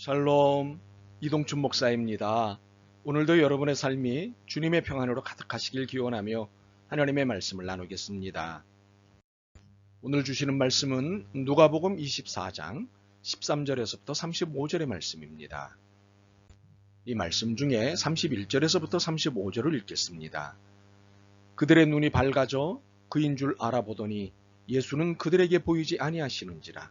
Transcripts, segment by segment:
샬롬 이동춘 목사입니다. 오늘도 여러분의 삶이 주님의 평안으로 가득하시길 기원하며 하나님의 말씀을 나누겠습니다. 오늘 주시는 말씀은 누가복음 24장 13절에서부터 35절의 말씀입니다. 이 말씀 중에 31절에서부터 35절을 읽겠습니다. 그들의 눈이 밝아져 그인 줄 알아보더니 예수는 그들에게 보이지 아니하시는지라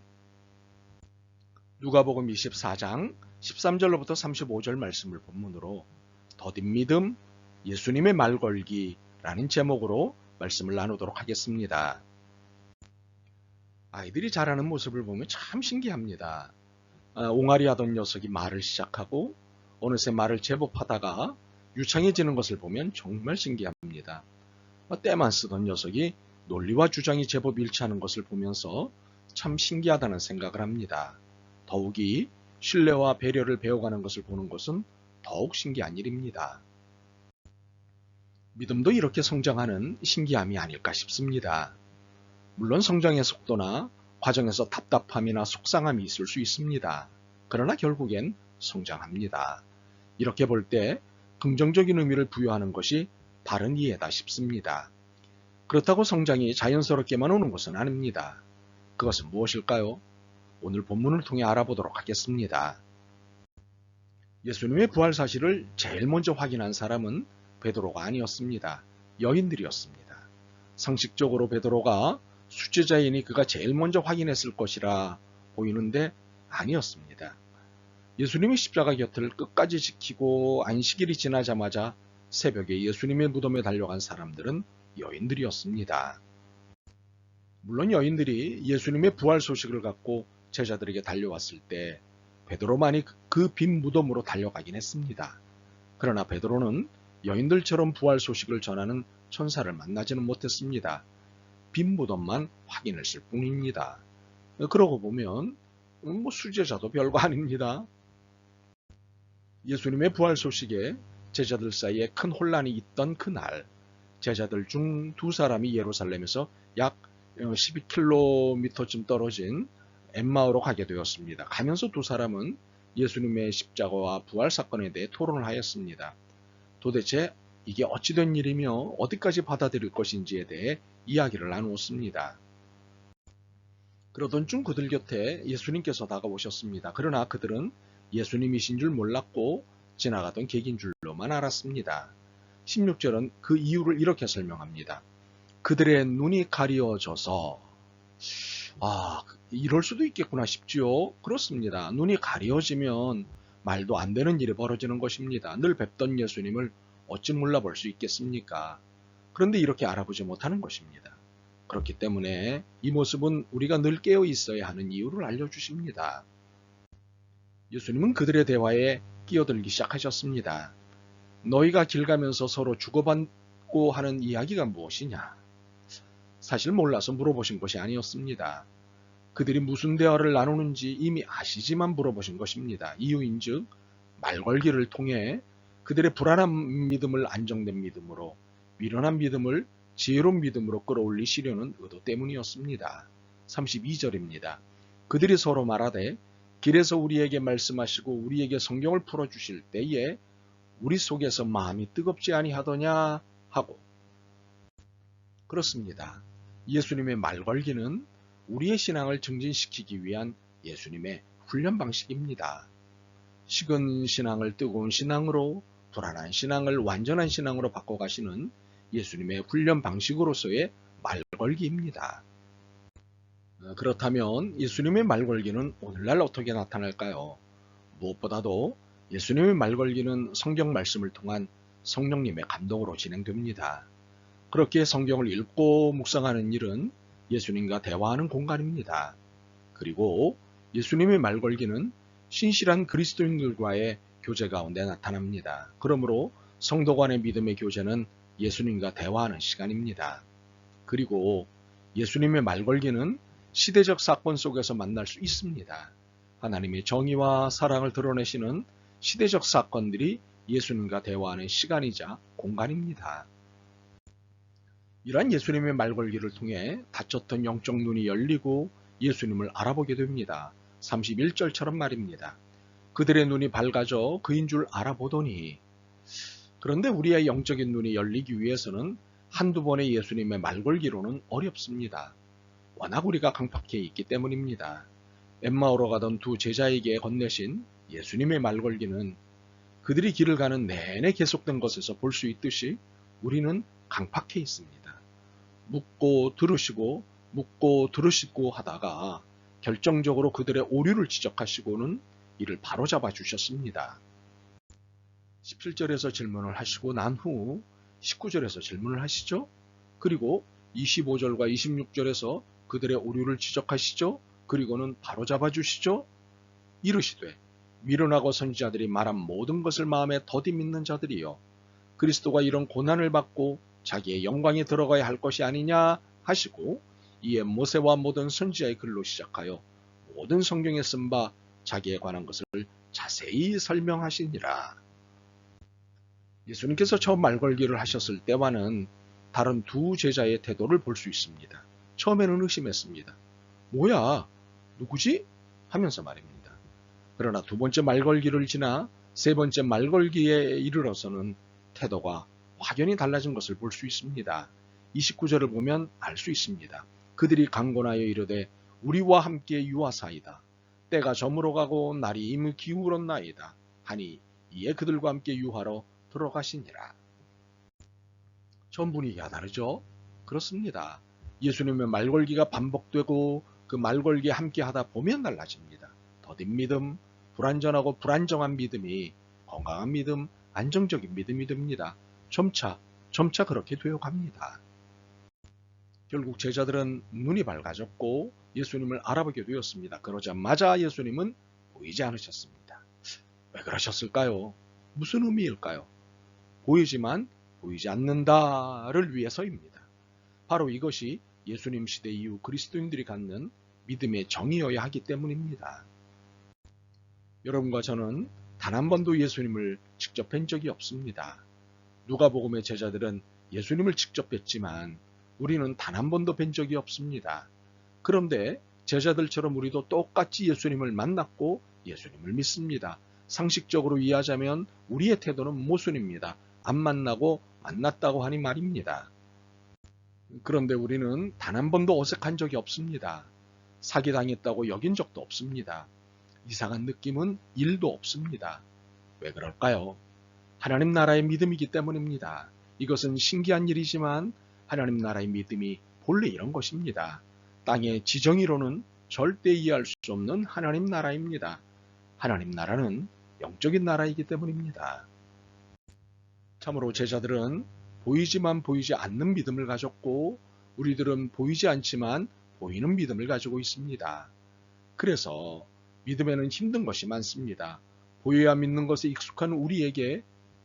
누가복음 24장 13절로부터 35절 말씀을 본문으로 더딘 믿음 예수님의 말 걸기라는 제목으로 말씀을 나누도록 하겠습니다. 아이들이 자라는 모습을 보면 참 신기합니다. 아, 옹알이 하던 녀석이 말을 시작하고 어느새 말을 제법 하다가 유창해지는 것을 보면 정말 신기합니다. 아, 때만 쓰던 녀석이 논리와 주장이 제법 일치하는 것을 보면서 참 신기하다는 생각을 합니다. 더욱이 신뢰와 배려를 배워가는 것을 보는 것은 더욱 신기한 일입니다. 믿음도 이렇게 성장하는 신기함이 아닐까 싶습니다. 물론 성장의 속도나 과정에서 답답함이나 속상함이 있을 수 있습니다. 그러나 결국엔 성장합니다. 이렇게 볼 때 긍정적인 의미를 부여하는 것이 바른 이해다 싶습니다. 그렇다고 성장이 자연스럽게만 오는 것은 아닙니다. 그것은 무엇일까요? 오늘 본문을 통해 알아보도록 하겠습니다. 예수님의 부활 사실을 제일 먼저 확인한 사람은 베드로가 아니었습니다. 여인들이었습니다. 상식적으로 베드로가 수제자이니 그가 제일 먼저 확인했을 것이라 보이는데 아니었습니다. 예수님의 십자가 곁을 끝까지 지키고 안식일이 지나자마자 새벽에 예수님의 무덤에 달려간 사람들은 여인들이었습니다. 물론 여인들이 예수님의 부활 소식을 갖고 제자들에게 달려왔을 때 베드로만이 그 빈 무덤으로 달려가긴 했습니다. 그러나 베드로는 여인들처럼 부활 소식을 전하는 천사를 만나지는 못했습니다. 빈 무덤만 확인했을 뿐입니다. 그러고 보면 뭐 수제자도 별거 아닙니다. 예수님의 부활 소식에 제자들 사이에 큰 혼란이 있던 그날 제자들 중 두 사람이 예루살렘에서 약 12km쯤 떨어진 엠마오로 가게 되었습니다. 가면서 두 사람은 예수님의 십자가와 부활 사건에 대해 토론을 하였습니다. 도대체 이게 어찌된 일이며 어디까지 받아들일 것인지에 대해 이야기를 나누었습니다. 그러던 중 그들 곁에 예수님께서 다가오셨습니다. 그러나 그들은 예수님이신 줄 몰랐고 지나가던 객인 줄로만 알았습니다. 16절은 그 이유를 이렇게 설명합니다. 그들의 눈이 가리어져서 아 이럴 수도 있겠구나 싶지요. 그렇습니다. 눈이 가려지면 말도 안 되는 일이 벌어지는 것입니다. 늘 뵙던 예수님을 어찌 몰라볼 수 있겠습니까? 그런데 이렇게 알아보지 못하는 것입니다. 그렇기 때문에 이 모습은 우리가 늘 깨어 있어야 하는 이유를 알려주십니다. 예수님은 그들의 대화에 끼어들기 시작하셨습니다. 너희가 길 가면서 서로 주고받고 하는 이야기가 무엇이냐? 사실 몰라서 물어보신 것이 아니었습니다. 그들이 무슨 대화를 나누는지 이미 아시지만 물어보신 것입니다. 이유인즉 말 걸기를 통해 그들의 불안한 믿음을 안정된 믿음으로 미련한 믿음을 지혜로운 믿음으로 끌어올리시려는 의도 때문이었습니다. 32절입니다. 그들이 서로 말하되 길에서 우리에게 말씀하시고 우리에게 성경을 풀어주실 때에 우리 속에서 마음이 뜨겁지 아니하더냐 하고 그렇습니다. 예수님의 말 걸기는 우리의 신앙을 증진시키기 위한 예수님의 훈련 방식입니다. 식은 신앙을 뜨거운 신앙으로 불안한 신앙을 완전한 신앙으로 바꿔가시는 예수님의 훈련 방식으로서의 말 걸기입니다. 그렇다면 예수님의 말 걸기는 오늘날 어떻게 나타날까요? 무엇보다도 예수님의 말 걸기는 성경 말씀을 통한 성령님의 감동으로 진행됩니다. 그렇게 성경을 읽고 묵상하는 일은 예수님과 대화하는 공간입니다. 그리고 예수님의 말 걸기는 신실한 그리스도인들과의 교제 가운데 나타납니다. 그러므로 성도 간의 믿음의 교제는 예수님과 대화하는 시간입니다. 그리고 예수님의 말 걸기는 시대적 사건 속에서 만날 수 있습니다. 하나님의 정의와 사랑을 드러내시는 시대적 사건들이 예수님과 대화하는 시간이자 공간입니다. 이러한 예수님의 말걸기를 통해 닫혔던 영적 눈이 열리고 예수님을 알아보게 됩니다. 31절처럼 말입니다. 그들의 눈이 밝아져 그인 줄 알아보더니 그런데 우리의 영적인 눈이 열리기 위해서는 한두 번의 예수님의 말걸기로는 어렵습니다. 워낙 우리가 강팍해 있기 때문입니다. 엠마오로 가던 두 제자에게 건네신 예수님의 말걸기는 그들이 길을 가는 내내 계속된 것에서 볼 수 있듯이 우리는 강팍해 있습니다. 묻고 들으시고 묻고 들으시고 하다가 결정적으로 그들의 오류를 지적하시고는 이를 바로잡아 주셨습니다. 17절에서 질문을 하시고 난 후 19절에서 질문을 하시죠. 그리고 25절과 26절에서 그들의 오류를 지적하시죠. 그리고는 바로잡아 주시죠. 이르시되 미련하고 선지자들이 말한 모든 것을 마음에 더디 믿는 자들이요 그리스도가 이런 고난을 받고 자기의 영광에 들어가야 할 것이 아니냐 하시고 이에 모세와 모든 선지자의 글로 시작하여 모든 성경에 쓴 바 자기에 관한 것을 자세히 설명하시니라. 예수님께서 처음 말걸기를 하셨을 때와는 다른 두 제자의 태도를 볼 수 있습니다. 처음에는 의심했습니다. 뭐야? 누구지? 하면서 말입니다. 그러나 두 번째 말걸기를 지나 세 번째 말걸기에 이르러서는 태도가 확연히 달라진 것을 볼 수 있습니다. 29절을 보면 알 수 있습니다. 그들이 강권하여 이르되 우리와 함께 유하사이다. 때가 저물어 가고 날이 이미 기울었나이다. 하니 이에 그들과 함께 유하러 들어가시니라. 전 분위기가 다르죠? 그렇습니다. 예수님의 말걸기가 반복되고 그 말걸기에 함께 하다 보면 달라집니다. 더딘 믿음, 불완전하고 불안정한 믿음이 건강한 믿음, 안정적인 믿음이 됩니다. 점차 점차 그렇게 되어 갑니다. 결국 제자들은 눈이 밝아졌고 예수님을 알아보게 되었습니다. 그러자마자 예수님은 보이지 않으셨습니다. 왜 그러셨을까요? 무슨 의미일까요? 보이지만 보이지 않는다를 위해서입니다. 바로 이것이 예수님 시대 이후 그리스도인들이 갖는 믿음의 정의여야 하기 때문입니다. 여러분과 저는 단 한 번도 예수님을 직접 뵌 적이 없습니다. 누가복음의 제자들은 예수님을 직접 뵀지만 우리는 단 한 번도 뵌 적이 없습니다. 그런데 제자들처럼 우리도 똑같이 예수님을 만났고 예수님을 믿습니다. 상식적으로 이해하자면 우리의 태도는 모순입니다. 안 만나고 만났다고 하니 말입니다. 그런데 우리는 단 한 번도 어색한 적이 없습니다. 사기당했다고 여긴 적도 없습니다. 이상한 느낌은 일도 없습니다. 왜 그럴까요? 하나님 나라의 믿음이기 때문입니다. 이것은 신기한 일이지만 하나님 나라의 믿음이 본래 이런 것입니다. 땅의 지정의로는 절대 이해할 수 없는 하나님 나라입니다. 하나님 나라는 영적인 나라이기 때문입니다. 참으로 제자들은 보이지만 보이지 않는 믿음을 가졌고 우리들은 보이지 않지만 보이는 믿음을 가지고 있습니다. 그래서 믿음에는 힘든 것이 많습니다. 보여야 믿는 것에 익숙한 우리에게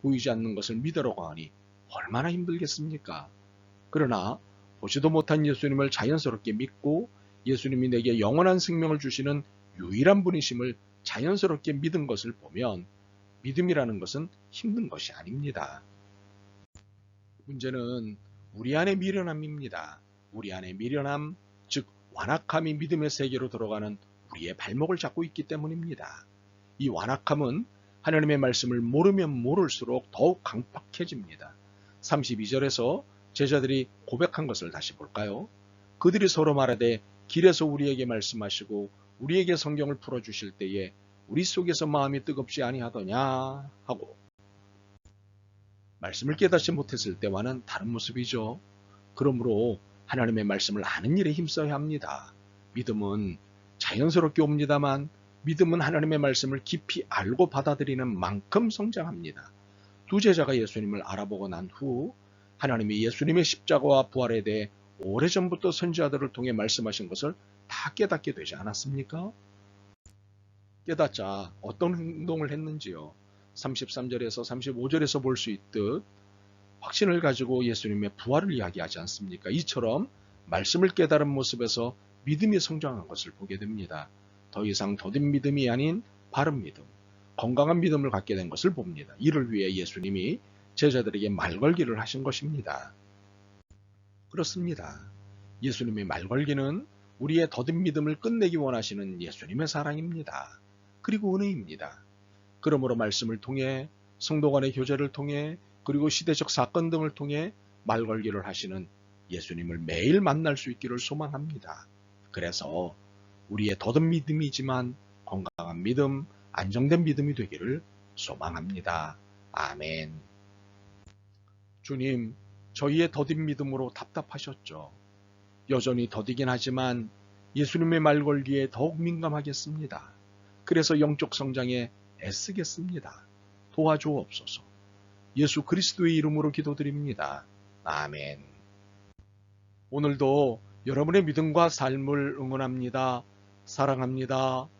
보이지 않는 것을 믿으라고 하니 얼마나 힘들겠습니까? 그러나 보지도 못한 예수님을 자연스럽게 믿고 예수님이 내게 영원한 생명을 주시는 유일한 분이심을 자연스럽게 믿은 것을 보면 믿음이라는 것은 힘든 것이 아닙니다. 문제는 우리 안의 미련함입니다. 우리 안의 미련함, 즉 완악함이 믿음의 세계로 들어가는 우리의 발목을 잡고 있기 때문입니다. 이 완악함은 하나님의 말씀을 모르면 모를수록 더욱 강팍해집니다. 32절에서 제자들이 고백한 것을 다시 볼까요? 그들이 서로 말하되 길에서 우리에게 말씀하시고 우리에게 성경을 풀어주실 때에 우리 속에서 마음이 뜨겁지 아니하더냐 하고 말씀을 깨닫지 못했을 때와는 다른 모습이죠. 그러므로 하나님의 말씀을 아는 일에 힘써야 합니다. 믿음은 자연스럽게 옵니다만 믿음은 하나님의 말씀을 깊이 알고 받아들이는 만큼 성장합니다. 두 제자가 예수님을 알아보고 난 후 하나님이 예수님의 십자가와 부활에 대해 오래전부터 선지자들을 통해 말씀하신 것을 다 깨닫게 되지 않았습니까? 깨닫자 어떤 행동을 했는지요. 33절에서 35절에서 볼 수 있듯 확신을 가지고 예수님의 부활을 이야기하지 않습니까? 이처럼 말씀을 깨달은 모습에서 믿음이 성장한 것을 보게 됩니다. 더 이상 더딘 믿음이 아닌 바른 믿음, 건강한 믿음을 갖게 된 것을 봅니다. 이를 위해 예수님이 제자들에게 말걸기를 하신 것입니다. 그렇습니다. 예수님의 말걸기는 우리의 더딘 믿음을 끝내기 원하시는 예수님의 사랑입니다. 그리고 은혜입니다. 그러므로 말씀을 통해 성도 간의 교제를 통해 그리고 시대적 사건 등을 통해 말걸기를 하시는 예수님을 매일 만날 수 있기를 소망합니다. 그래서 우리의 더듬 믿음이지만 건강한 믿음, 안정된 믿음이 되기를 소망합니다. 아멘. 주님, 저희의 더딘 믿음으로 답답하셨죠. 여전히 더디긴 하지만 예수님의 말 걸기에 더욱 민감하겠습니다. 그래서 영적 성장에 애쓰겠습니다. 도와주옵소서. 예수 그리스도의 이름으로 기도드립니다. 아멘. 오늘도 여러분의 믿음과 삶을 응원합니다. 사랑합니다.